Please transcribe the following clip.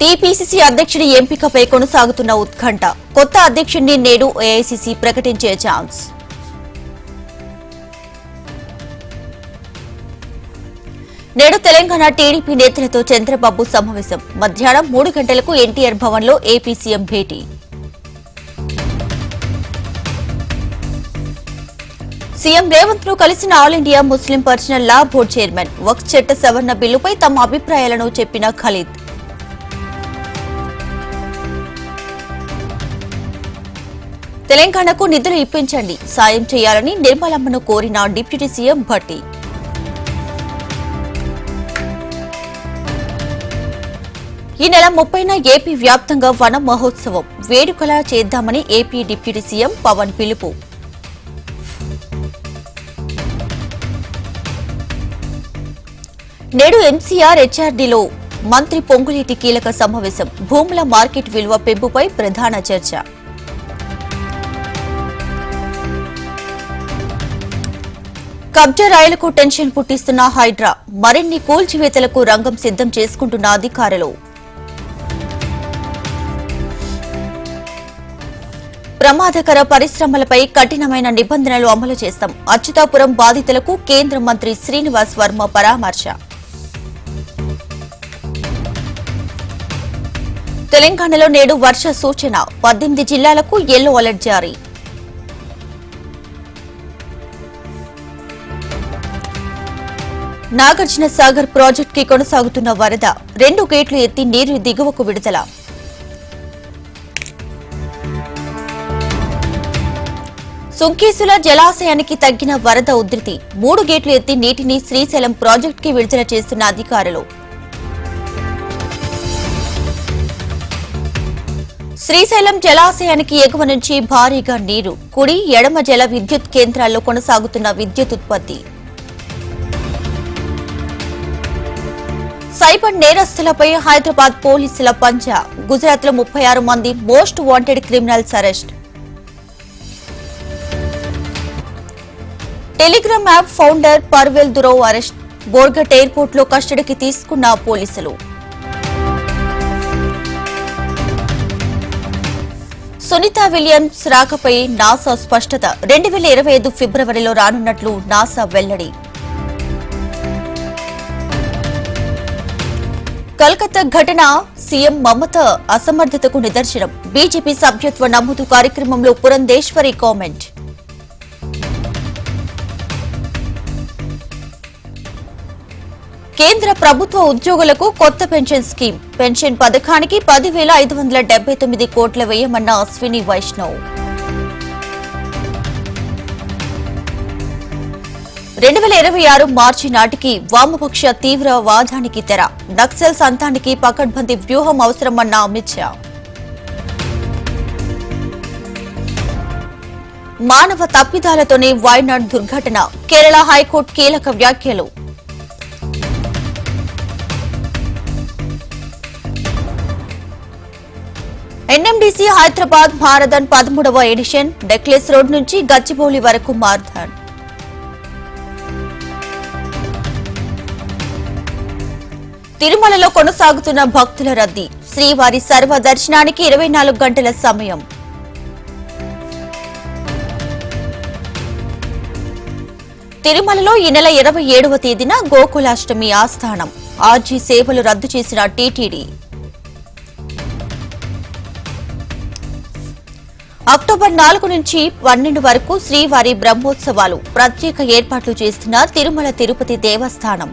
TPCC అధ్యక్షుడి ఎంపికపై కొనసాగుతున్న ఉత్కంఠ. కొత్త అధ్యక్షుడిని నేడు ఏఐసీసీ ప్రకటించే ఛాన్స్. నేడు తెలంగాణ టీడీపీ నేతలతో చంద్రబాబు సమావేశం. మధ్యాహ్నం మూడు గంటలకు ఎన్టీఆర్ భవన్లో ఏపీ సీఎం భేటీ. సీఎం రేవంత్ను కలిసిన All India Muslim Personal Law Board chairman. Waqf చట్ట సవరణ బిల్లుపై తమ అభిప్రాయాలను చెప్పిన ఖలీద్. తెలంగాణకు నిధులు ఇప్పించండి. సాయం చేయాలని నిర్మలమ్మను కోరిన డిప్యూటీ సీఎం భట్టి. ఈ నెల ముప్పైన ఏపీ వ్యాప్తంగా వన మహోత్సవం. వేడుకలా చేద్దామని ఏపీ డిప్యూటీ సీఎం పవన్ పిలుపు. నేడు ఎంసీఆర్ హెచ్ఆర్డీలో మంత్రి పొంగులేటి కీలక సమావేశం. భూముల మార్కెట్ విలువ పెంపుపై ప్రధాన చర్చ. కబ్జా రాయలకు టెన్షన్ పుట్టిస్తున్న హైడ్రా. మరిన్ని కూల్చివేతలకు రంగం సిద్ధం చేసుకుంటున్న అధికారులు. ప్రమాదకర పరిశ్రమలపై కఠినమైన నిబంధనలు అమలు చేస్తాం. అచ్యుతాపురం బాధితులకు కేంద్ర మంత్రి శ్రీనివాస్ వర్మ పరామర్శ. తెలంగాణలో నేడు వర్ష సూచన. పద్దెనిమిది జిల్లాలకు ఎల్లో అలర్ట్ జారీ. నాగార్జున సాగర్ ప్రాజెక్ట్కి కొనసాగుతున్న వరద. రెండు గేట్లు ఎత్తి నీరు దిగువకు విడుదల. సుంకేసుల జలాశయానికి తగ్గిన వరద ఉధృతి. మూడు గేట్లు ఎత్తి నీటిని శ్రీశైలం ప్రాజెక్ట్కి విడుదల చేస్తున్న అధికారులు. శ్రీశైలం జలాశయానికి ఎగువ నుంచి భారీగా నీరు. కుడి ఎడమ జల విద్యుత్ కేంద్రాల్లో కొనసాగుతున్న విద్యుత్ ఉత్పత్తి. సైబర్ నేరస్తులపై హైదరాబాద్ పోలీసుల పంజా గుజరాత్లో ముప్పై ఆరు మంది most wanted criminals arrest. Telegram app founder Pavel Durov arrest. Bourget ఎయిర్పోర్ట్లో కస్టడీకి తీసుకున్న పోలీసులు. సునీత విలియమ్స్ రాకపై నాసా స్పష్టత. రెండు వేల ఇరవై ఐదు ఫిబ్రవరిలో రానున్నట్లు నాసా వెల్లడి. కల్కత్తా ఘటన సీఎం మమత అసమర్థతకు నిదర్శనం. బీజేపీ సభ్యత్వ నమోదు కార్యక్రమంలో పురంధేశ్వరి కామెంట్. కేంద్ర ప్రభుత్వ ఉద్యోగులకు కొత్త పెన్షన్ స్కీమ్. పెన్షన్ పథకానికి పదివేల ఐదు వందల డెబ్బై తొమ్మిది కోట్ల వ్యయమన్న అశ్విని వైష్ణవ్. రెండు వేల ఇరవై ఆరు మార్చి నాటికి వామపక్ష తీవ్రవాదానికి తెర. నక్సల్ సంతానికి పకడ్బందీ వ్యూహం అవసరమన్న అమిత్ షా. మానవ తప్పిదాలతోనే వాయనాడ్ దుర్ఘటన. కేరళ హైకోర్టు కీలక వ్యాఖ్యలు. ఎన్ఎండిసి హైదరాబాద్ మారథాన్ పదమూడవ ఎడిషన్. నెక్లెస్ రోడ్ నుంచి గచ్చిబౌలి వరకు మారథాన్. తిరుమలలో కొనసాగుతున్న భక్తుల రద్దీ. శ్రీవారి సర్వ దర్శనానికి ఇరవై నాలుగు గంటల సమయం. తిరుమలలో ఈ నెల ఇరవై ఏడవ తేదీన గోకులాష్టమి ఆస్థానం. ఆర్జీ సేవలు రద్దు చేసిన టీటీడీ. అక్టోబర్ నాలుగు నుంచి పన్నెండు వరకు శ్రీవారి బ్రహ్మోత్సవాలు ప్రత్యేక ఏర్పాట్లు చేస్తున్న తిరుమల తిరుపతి దేవస్థానం.